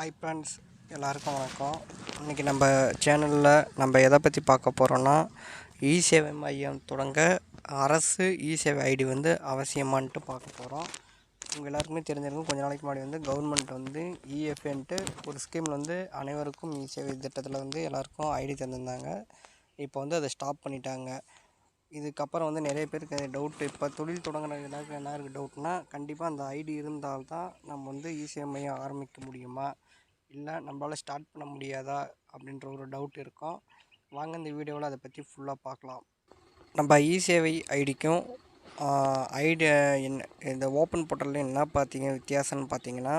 Hi friends எல்லாருக்கும் வணக்கம். இன்றைக்கி நம்ம சேனலில் நம்ம எதை பற்றி பார்க்க போகிறோன்னா இ சேவை மையம் தொடங்க அரசு இ சேவை ஐடி வந்து அவசியமான்ட்டு பார்க்க போகிறோம் உங்கள் எல்லாருக்குமே தெரிஞ்சிருக்கும் கொஞ்ச நாளைக்கு முன்னாடி வந்து கவர்மெண்ட் வந்து இஎஃப்என்ட்டு ஒரு ஸ்கீமில் வந்து அனைவருக்கும் இ சேவை திட்டத்தில் வந்து எல்லாருக்கும் ஐடி தந்திருந்தாங்க. இப்போ வந்து அதை ஸ்டாப் பண்ணிட்டாங்க. இதுக்கப்புறம் வந்து நிறைய பேருக்கு டவுட்டு இப்போ தொழில் தொடங்குற எல்லாருக்கும் என்ன இருக்குது டவுட்னா கண்டிப்பாக அந்த ஐடி இருந்தால்தான் நம்ம வந்து இசேவை மையம் ஆரம்பிக்க முடியுமா? இல்லை நம்மளால் ஸ்டார்ட் பண்ண முடியாதா? அப்படின்ற ஒரு டவுட் இருக்கும். வாங்க இந்த வீடியோவில் அதை பற்றி ஃபுல்லாக பார்க்கலாம். நம்ம இ சேவை ஐடிக்கும் ஐடி என்ன இந்த ஓப்பன் போர்ட்டலில் என்ன பார்த்தீங்க வித்தியாசம்னு பார்த்தீங்கன்னா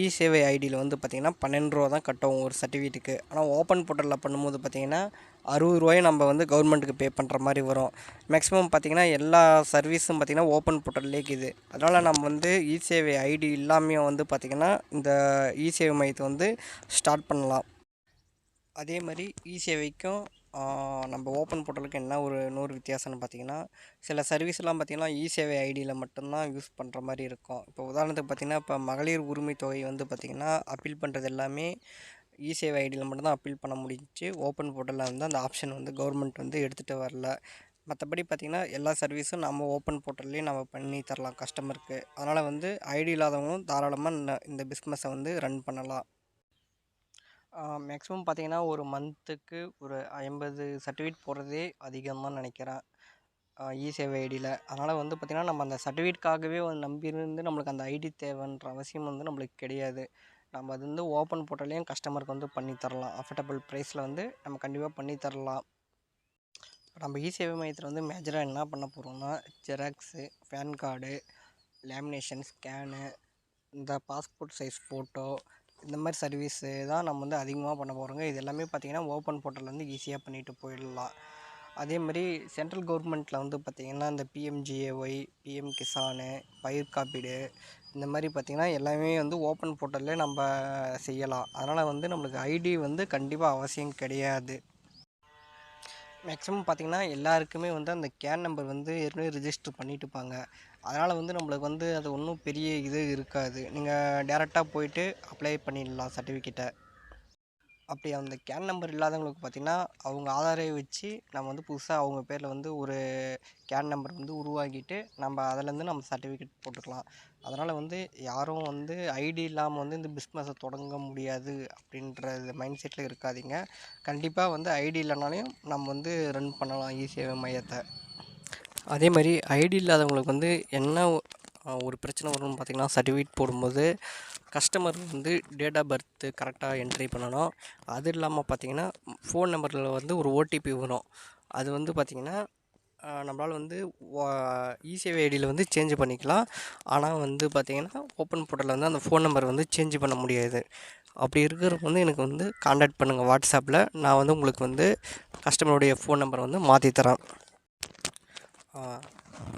இ சேவை ஐடியில் வந்து பார்த்திங்கன்னா பன்னெண்டு ரூபா தான் கட்டவும் ஒரு சர்டிஃபிகேட்டுக்கு. ஆனால் ஓப்பன் போர்ட்டலில் பண்ணும்போது பார்த்திங்கன்னா அறுபது ரூபாயும் நம்ம வந்து கவர்மெண்ட்டுக்கு பே பண்ணுற மாதிரி வரும். மேக்ஸிமம் பார்த்திங்கன்னா எல்லா சர்வீஸும் பார்த்திங்கன்னா ஓப்பன் போர்ட்டல்லே இருக்குது. அதனால் நம்ம வந்து இ சேவை ஐடி இல்லாமையும் வந்து பார்த்திங்கன்னா இந்த இ சேவை மையத்தை வந்து ஸ்டார்ட் பண்ணலாம். அதே மாதிரி இ சேவைக்கும் நம்ம ஓப்பன் போர்ட்டலுக்கு என்ன ஒரு நூறு வித்தியாசம்னு பார்த்தீங்கன்னா சில சர்வீஸ்லாம் பார்த்திங்கன்னா இ சேவை ஐடியில் மட்டும்தான் யூஸ் பண்ணுற மாதிரி இருக்கும். இப்போ உதாரணத்துக்கு பார்த்திங்கன்னா இப்போ மகளிர் உரிமை தொகை வந்து பார்த்திங்கன்னா அப்பீல் பண்ணுறது எல்லாமே இ சேவை ஐடியில் மட்டும்தான் அப்பீல் பண்ண முடிஞ்சு ஓப்பன் போர்ட்டலில் வந்து அந்த ஆப்ஷன் வந்து கவர்மெண்ட் வந்து எடுத்துகிட்டு வரல. மற்றபடி பார்த்திங்கன்னா எல்லா சர்வீஸும் நம்ம ஓப்பன் போர்ட்டல்லையும் நம்ம பண்ணி தரலாம் கஸ்டமருக்கு அதனால் வந்து ஐடி இல்லாதவங்களும் தாராளமாக இந்த பிஸ்னஸை வந்து ரன் பண்ணலாம். மேக்ஸிமம் பார்த்தீங்கன்னா ஒரு மந்த்துக்கு ஒரு ஐம்பது சர்டிஃபிகேட் போடுறதே அதிகமாக நினைக்கிறேன். இ சேவை ஐடியில் அதனால் வந்து பார்த்திங்கன்னா நம்ம அந்த சர்டிஃபிகேட்காகவே வந்து நம்பியிருந்து நம்மளுக்கு அந்த ஐடி தேவைன்ற அவசியம் வந்து நம்மளுக்கு கிடையாது. நம்ம அது வந்து ஓப்பன் போர்ட்டலையும் கஸ்டமருக்கு வந்து பண்ணி தரலாம். அஃபர்டபுள் ப்ரைஸில் வந்து நம்ம கண்டிப்பாக பண்ணி தரலாம். இப்போ நம்ம இ சேவை மையத்தில் வந்து மேஜராக என்ன பண்ண போகிறோம்னா xerox pan card lamination scan இந்த பாஸ்போர்ட் சைஸ் ஃபோட்டோ இந்த மாதிரி சர்வீஸு தான் நம்ம வந்து அதிகமாக பண்ண போகிறோங்க இது எல்லாமே பார்த்திங்கன்னா ஓப்பன் போர்ட்டல் வந்து ஈஸியாக பண்ணிவிட்டு போயிடலாம். அதே மாதிரி சென்ட்ரல் கவர்மெண்ட்டில் வந்து பார்த்திங்கன்னா இந்த பிஎம்ஜிஏஒய் பிஎம் கிசானு பயிர் காப்பீடு இந்த மாதிரி பார்த்திங்கன்னா எல்லாமே வந்து ஓப்பன் போர்ட்டல்லே நம்ம செய்யலாம். அதனால் வந்து நம்மளுக்கு ஐடி வந்து கண்டிப்பாக அவசியம் கிடையாது. மேக்ஸிமம் பார்த்திங்கன்னா எல்லாருக்குமே வந்து அந்த கேன் நம்பர் வந்து ஏற்கனவே ரிஜிஸ்டர் பண்ணிட்டுப்பாங்க. அதனால் வந்து நம்மளுக்கு வந்து அது ஒன்றும் பெரிய இது இருக்காது. நீங்கள் டேரெக்டாக போயிட்டு அப்ளை பண்ணிடலாம் சர்டிஃபிகேட்டை அப்படி அந்த கேன் நம்பர் இல்லாதவங்களுக்கு பார்த்திங்கன்னா அவங்க ஆதாரை வச்சு நம்ம வந்து புதுசாக அவங்க பேரில் வந்து ஒரு கேன் நம்பர் வந்து உருவாக்கிட்டு நம்ம அதிலேருந்து நம்ம சர்டிஃபிகேட் போட்டுக்கலாம். அதனால் வந்து யாரும் வந்து ஐடி இல்லாமல் வந்து இந்த பிஸ்னஸை தொடங்க முடியாது அப்படின்ற மைண்ட் செட்டில் இருக்காதிங்க. கண்டிப்பாக வந்து ஐடி இல்லைனாலையும் நம்ம வந்து ரன் பண்ணலாம் இ சேவை மையத்தை. அதே மாதிரி ஐடி இல்லாதவங்களுக்கு வந்து என்ன ஒரு பிரச்சனை வரும்னு பார்த்திங்கன்னா சர்டிஃபிகேட் போடும்போது கஸ்டமர் வந்து டேட் ஆஃப் பர்த்து கரெக்டாக என்ட்ரி பண்ணணும். அது இல்லாமல் பார்த்திங்கன்னா ஃபோன் நம்பரில் வந்து ஒரு ஓடிபி வரும். அது வந்து பார்த்திங்கன்னா நம்மளால் வந்து இசேவை ஐடியில் வந்து சேஞ்ச் பண்ணிக்கலாம். ஆனால் வந்து பார்த்திங்கன்னா ஓப்பன் போர்ட்டலில் வந்து அந்த ஃபோன் நம்பர் வந்து சேஞ்ச் பண்ண முடியாது. அப்படி இருக்கிறவங்க வந்து எனக்கு வந்து காண்டாக்ட் பண்ணுங்கள் வாட்ஸ்அப்பில் நான் வந்து உங்களுக்கு வந்து கஸ்டமருடைய ஃபோன் நம்பரை வந்து மாற்றி தரேன்.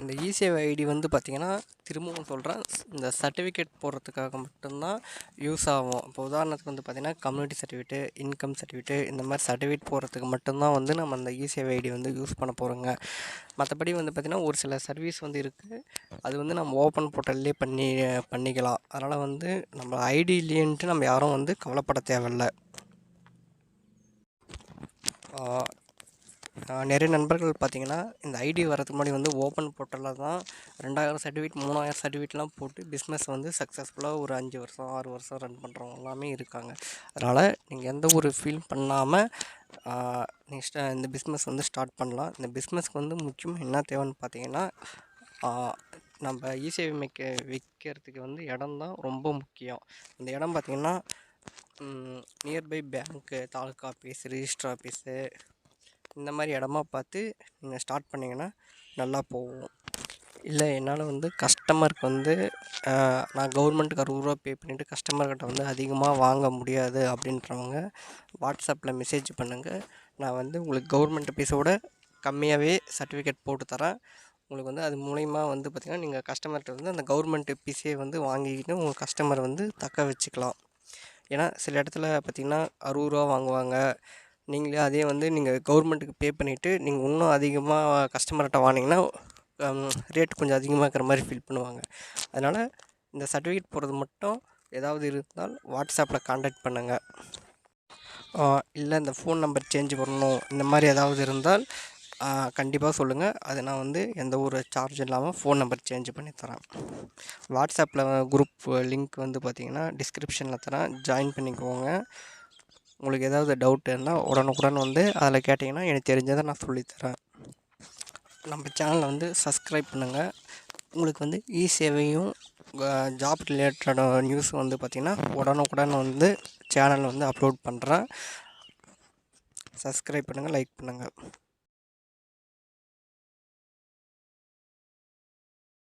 இந்த இசேவை ஐடி வந்து பார்த்திங்கன்னா திரும்பவும் சொல்கிறேன் இந்த சர்டிஃபிகேட் போடுறதுக்காக மட்டும்தான் யூஸ் ஆகும். இப்போ உதாரணத்துக்கு வந்து பார்த்திங்கன்னா கம்யூனிட்டி சர்டிஃபிகேட்டு இன்கம் சர்டிஃபிகேட்டு இந்த மாதிரி சர்டிஃபிகேட் போடுறதுக்கு மட்டும்தான் வந்து நம்ம அந்த இசேவை ஐடி வந்து யூஸ் பண்ண போகிறோங்க மற்றபடி வந்து பார்த்திங்கன்னா ஒரு சில சர்வீஸ் வந்து இருக்குது அது வந்து நம்ம ஓப்பன் போர்ட்டல்லே பண்ணி பண்ணிக்கலாம். அதனால் வந்து நம்ம ஐடி இல்லைன்ட்டு நம்ம யாரும் வந்து கவலைப்பட தேவையில்ல. நிறைய நண்பர்கள் பார்த்திங்கன்னா இந்த ஐடி வரதுக்கு முன்னாடி வந்து ஓப்பன் போர்ட்டலில் தான் ரெண்டாயிரம் சர்டிஃபிகேட் மூணாயிரம் சர்டிஃபிகேட்லாம் போட்டு பிஸ்னஸ் வந்து சக்ஸஸ்ஃபுல்லாக ஒரு அஞ்சு வருஷம் ஆறு வருஷம் ரன் பண்ணுறவங்க எல்லாமே இருக்காங்க. அதனால் நீங்கள் எந்த ஒரு ஃபீல் பண்ணாமல் நெக்ஸ்ட்டு இந்த பிஸ்னஸ் வந்து ஸ்டார்ட் பண்ணலாம். இந்த பிஸ்னஸ்க்கு வந்து முக்கியமாக என்ன தேவைன்னு பார்த்தீங்கன்னா நம்ம இசேவை வைக்க வைக்கிறதுக்கு வந்து இடம் தான் ரொம்ப முக்கியம். அந்த இடம் பார்த்திங்கன்னா nearby bank taluka office register office இந்த மாதிரி இடமா பார்த்து நீங்கள் ஸ்டார்ட் பண்ணிங்கன்னா நல்லா போகும். இல்லை என்னால் வந்து கஸ்டமருக்கு வந்து நான் கவர்மெண்ட்டுக்கு அறுபது ரூபா பே பண்ணிவிட்டு கஸ்டமர்கிட்ட வந்து அதிகமாக வாங்க முடியாது அப்படின்றவங்க வாட்ஸ்அப்பில் மெசேஜ் பண்ணுங்கள் நான் வந்து உங்களுக்கு கவர்மெண்ட் பீஸோட கம்மியாகவே சர்டிஃபிகேட் போட்டு தரேன். உங்களுக்கு வந்து அது மூலயமா வந்து பார்த்திங்கன்னா நீங்கள் கஸ்டமர்கிட்ட வந்து அந்த கவர்மெண்ட் பீஸே வந்து வாங்கிக்கிட்டு உங்கள் கஸ்டமரை வந்து தக்க வச்சுக்கலாம். ஏன்னா சில இடத்துல பார்த்திங்கன்னா அறுபது ரூபா வாங்குவாங்க. நீங்களே அதே வந்து நீங்கள் கவர்மெண்ட்டுக்கு பே பண்ணிவிட்டு நீங்கள் இன்னும் அதிகமாக கஸ்டமர்கிட்ட வாங்கினீங்கன்னா ரேட் கொஞ்சம் அதிகமாக இருக்கிற மாதிரி ஃபீல் பண்ணுவாங்க. அதனால் இந்த சர்டிஃபிகேட் போடுறது மட்டும் ஏதாவது இருந்தால் வாட்ஸ்அப்பில் காண்டாக்ட் பண்ணுங்கள் இல்லை இந்த ஃபோன் நம்பர் சேஞ்ச் பண்ணணும் இந்த மாதிரி ஏதாவது இருந்தால் கண்டிப்பாக சொல்லுங்கள் அதை நான் வந்து எந்த ஒரு சார்ஜ் இல்லாமல் ஃபோன் நம்பர் சேஞ்ச் பண்ணி தரேன். வாட்ஸ்அப்பில் குரூப் லிங்க் வந்து பார்த்திங்கன்னா டிஸ்கிரிப்ஷனில் தரேன். ஜாயின் பண்ணிக்கோங்க. உங்களுக்கு ஏதாவது டவுட் இருந்தால் உடனுக்குடன் வந்து அதில் கேட்டிங்கன்னா எனக்கு தெரிஞ்சதை நான் சொல்லித்தரேன் நம்ம சேனலை வந்து சப்ஸ்கிரைப் பண்ணுங்கள் உங்களுக்கு வந்து இ சேவையும் ஜாப் ரிலேட்டடான நியூஸ் வந்து பார்த்திங்கன்னா உடனுக்குடன் வந்து சேனல் வந்து அப்லோட் பண்ணுறேன் சப்ஸ்கிரைப் பண்ணுங்கள் லைக் பண்ணுங்கள்